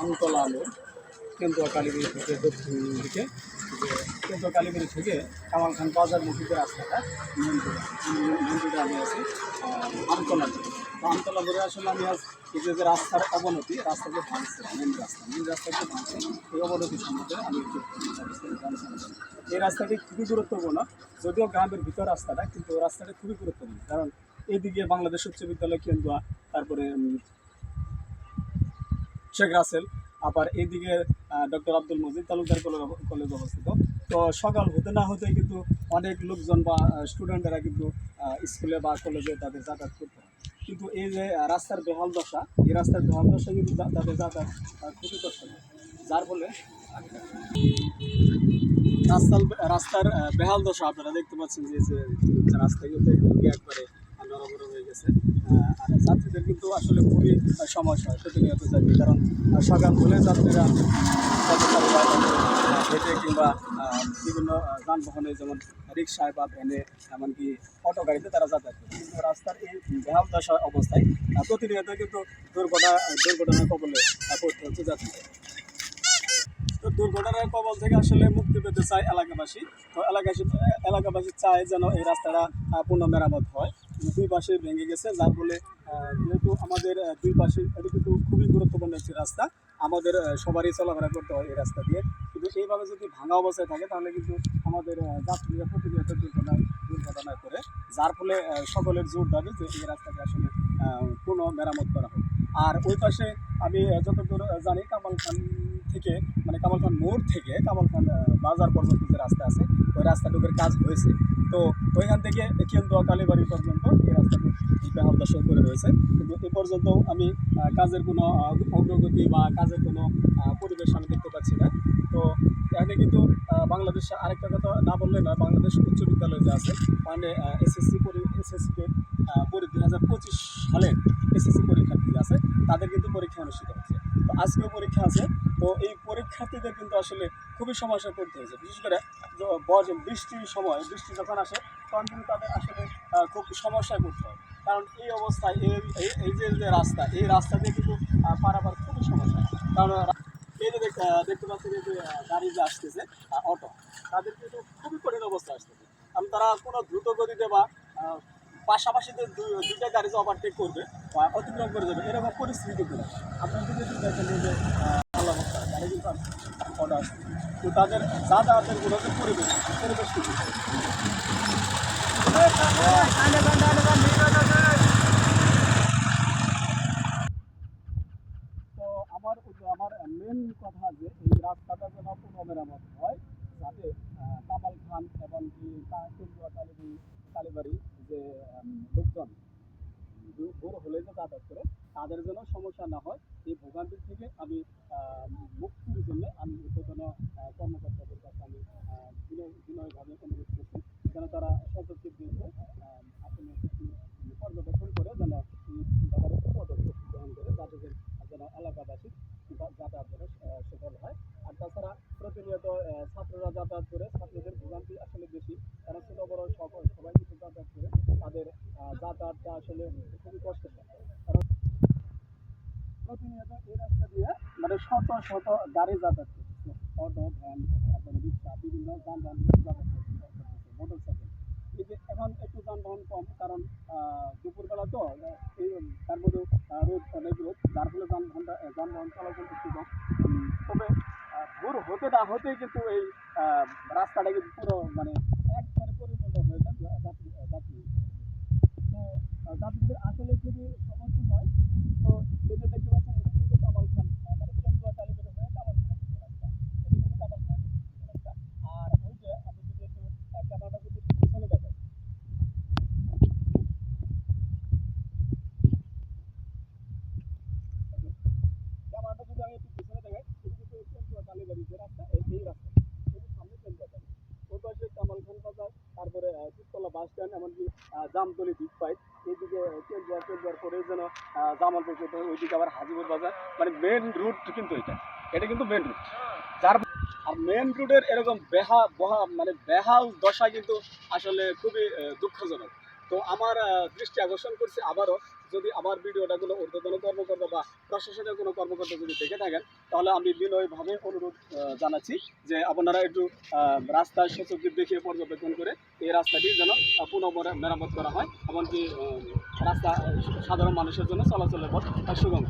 আমতলা আলো কেন্দুয়া কালীবাড়ি থেকে দক্ষিণ দিকে, যে কেন্দুয়া কালীবাড়ি থেকে কামাল খান বাজার মুখী রাস্তাটা মেন আমি আছি আমতলা তো আমতলা মোড়ে আসলে আমি আজ এই যে রাস্তার অবনতি, রাস্তা যে ভাঙছে মেন রাস্তা মেন রাস্তা যে ভাঙছে, এই অবনতি সম্বন্ধে আমি একটু এই রাস্তাটি খুবই গুরুত্বপূর্ণ, যদিও গ্রামের ভিতর রাস্তাটা, কিন্তু রাস্তাটা খুবই গুরুত্বপূর্ণ। কারণ এইদিকে বাংলাদেশ উচ্চ বিদ্যালয় কেন্দুয়া তারপরে শেখ রাসেল, আবার এইদিকে ডক্টর আব্দুল মজিদ তালুকদার কলেজ- অবস্থিত। তো সকাল হতে না হতে কিন্তু অনেক লোকজন বা স্টুডেন্টরা কিন্তু স্কুলে বা কলেজে তাদের যাতায়াত করতে। কিন্তু এই যে রাস্তার বেহাল দশা, এই রাস্তার বেহাল দশা কিন্তু তাদের যাতায়াত কষ্ট হয়। যার ফলে রাস্তার রাস্তার বেহাল দশা আপনারা দেখতে পাচ্ছেন যে রাস্তা কিন্তু একবারে নরবর হয়ে গেছে। যাত্রীদের কিন্তু আসলে খুবই সমস্যা প্রতিনিয়ত যাত্রী কারণ সকাল হলে যাত্রীরা হেঁটে কিংবা বিভিন্ন যানবাহনে যেমন রিক্সায় বা ভ্যানে, এমনকি অটো গাড়িতে তারা যাতায়াত করে। কিন্তু রাস্তার এই বেহাল দশা অবস্থায় প্রতিনিয়ত কিন্তু দুর্ঘটনা, দুর্ঘটনার কবলে পড়তে হচ্ছে যাত্রীদের। তো দুর্ঘটনার কবল থেকে আসলে মুক্তি পেতে চায় এলাকাবাসী। তো এলাকাবাসী এলাকাবাসী চায় যেন এই রাস্তাটা পুনঃ মেরামত হয়। দুই পাশে ভেঙে গেছে, যার ফলে যেহেতু আমাদের দুই পাশে এটা কিন্তু খুবই গুরুত্বপূর্ণ একটি রাস্তা, আমাদের সবারই চলাফেরা করতে হয় এই রাস্তা দিয়ে। কিন্তু এইভাবে যদি ভাঙা অবস্থায় থাকে, তাহলে কিন্তু আমাদের যাত্রীরা প্রতিনিয়ত দুর্ঘটনায় দুর্ঘটনায় করে যার ফলে সকলের জোর দাবি যে এই রাস্তাকে আসলে পুনঃ মেরামত করা হোক। আর ওই পাশে আমি যতদূর জানি কামাল খান থেকে মানে কামাল খান মোড় থেকে, কামাল খান বাজার পর্যন্ত যে রাস্তা আছে, ওই রাস্তাটুকুর কাজ হয়েছে। তো ওইখান থেকে কেন্দুয়া কালীবাড়ি পর্যন্ত এই রাস্তাটি বেহাল দশা করে রয়েছে। কিন্তু এ পর্যন্ত আমি কাজের কোনো অগ্রগতি বা কাজের কোনো পরিবেশ আমি দেখতে পাচ্ছি না। তো এখানে কিন্তু বাংলাদেশে আরেকটা কথা না বললে নয়, বাংলাদেশ উচ্চ বিদ্যালয় যে আছে মানে এসএসসি পরি এসএসসিকে পরি দুই হাজার পঁচিশ সালে এসএসসি পরীক্ষার্থী আছে, তাদের কিন্তু পরীক্ষা অনুষ্ঠিত হচ্ছে। আজকেও পরীক্ষা আছে। তো এই পরীক্ষার্থীদের কিন্তু আসলে খুবই সমস্যায় পড়তে হয়েছে। বিশেষ করে বৃষ্টির সময়, বৃষ্টি যখন আসে, তখন কিন্তু তাদের আসলে খুব সমস্যায় পড়তে হয়। কারণ এই অবস্থায় এই, এই- যে যে রাস্তা, এই রাস্তা দিয়ে কিন্তু পারাপার খুবই সমস্যা। কারণ এই যে দেখতে পাচ্ছি যে গাড়ি যে আসতেছে অটো, তাদের কিন্তু খুবই কঠিন অবস্থা আসতেছে। কারণ তারা কোনো দ্রুত গতিতে বা পাশাপাশি দুইটা গাড়ি যে ওভারটেক করবে অতিক্রম করে যাবে, এরকম পরিস্থিতি কিন্তু না। আপনার যদি দেখেন যে গাড়ি কিন্তু আসছে তো তাদের যাতায়াতেরগুলো যে পরিবেশ পরিবেশ কিন্তু আমার মেন কথা যে, এই হয়, যাতে লোকজন দূর হলে যে যাতায়াত করে তাদের যেন সমস্যা না হয়। এই ভোগান্তির থেকে আমি মুক্তির জন্য আমি উদ্বোধন কর্মকর্তাদের কাছে আমি বিনয় বিনয়ভাবে অনুরোধ করছি যেন তারা বিরুদ্ধে আহ, আসলে পর্যবেক্ষণ করে যেন পদক্ষেপ গ্রহণ করে যাতে যেন এলাকাবাসী যাতায়াত করে সফল হয়। আর তাছাড়া প্রতিনিয়ত ছাত্ররা যাতায়াত করে ছাত্রদের ভোগান্তি আসলে বেশি। কারণ ছোট বড় সকল সবাই কিন্তু যাতায়াত করে। তাদের যাতায়াতটা আসলে খুবই কষ্টের প্রতিনিয়ত এই রাস্তা দিয়ে মানে শত শত গাড়ি যাতায়াত করতেছে। অটো, ভ্যান, তারপরে রিক্সা, বিভিন্ন যানবাহন মোটর সাইকেল এই যে এখন একটু যানবাহন কম, কারণ দুপুরবেলা তো, এই, তার মধ্যে রোদ অনেক রোদ, যার ফলে যানবাহনটা যানবাহন চলাচল একটু কম। তবে ভোর হতে না হতেই কিন্তু এই রাস্তাটা কিন্তু পুরো মানে একবারে পরিণত হয়ে যায় যা- যাত্রী যাত্রী তো যাত্রীদের আসলে যদি সমস্যা হয় তো সেটা দেখতে পাচ্ছেন এটা কিন্তু কামাল খান আহ, মানে কেন্দ্রীয় কালীবাড়ি হয়ে কামাল খান রাস্তা এটা কিন্তু কামাল খান রাস্তা আর ওই যে আমি যদি একটু আহ, ক্যামেরাটা যদি একটু পিছনে দেখাই ক্যামেরাটা যদি আমি একটু পিছনে দেখাই এটা কিন্তু কেন্দ্রীয় কালীবাড়ি যে রাস্তা এই এই রাস্তা এটার সামনে কেন্দ্রীয় কালী ওই পাশে কামাল খান বাজার তারপরে আহ, শিবতলা এমনকি জামতলি দ্বীপ পাইপ এইদিকে কেন্দ্রীয় কেন্দ্রীয় করে যেন জামাল যেতে ওইদিকে আবার হাজিপুর বাজার। মানে মেন রুট কিন্তু এটা। এটা কিন্তু মেন রুট যার আর মেন রুটের এরকম বেহা, বহা মানে বেহাল দশা কিন্তু আসলে খুবই দুঃখজনক। তো আমার দৃষ্টি আকর্ষণ করছে আবারও যদি আমার ভিডিওটা কোনো ঊর্ধ্বতন কর্মকর্তা বা প্রশাসনের কোনো কর্মকর্তা যদি দেখে থাকেন, তাহলে আমি বিনয়ভাবে অনুরোধ জানাচ্ছি যে আপনারা একটু রাস্তায় সচকিত দেখিয়ে পর্যবেক্ষণ করে এই রাস্তাটি যেন পুনঃ মেরামত করা হয়, এমনকি রাস্তা সাধারণ মানুষের জন্য চলাচলের পথ সুগম।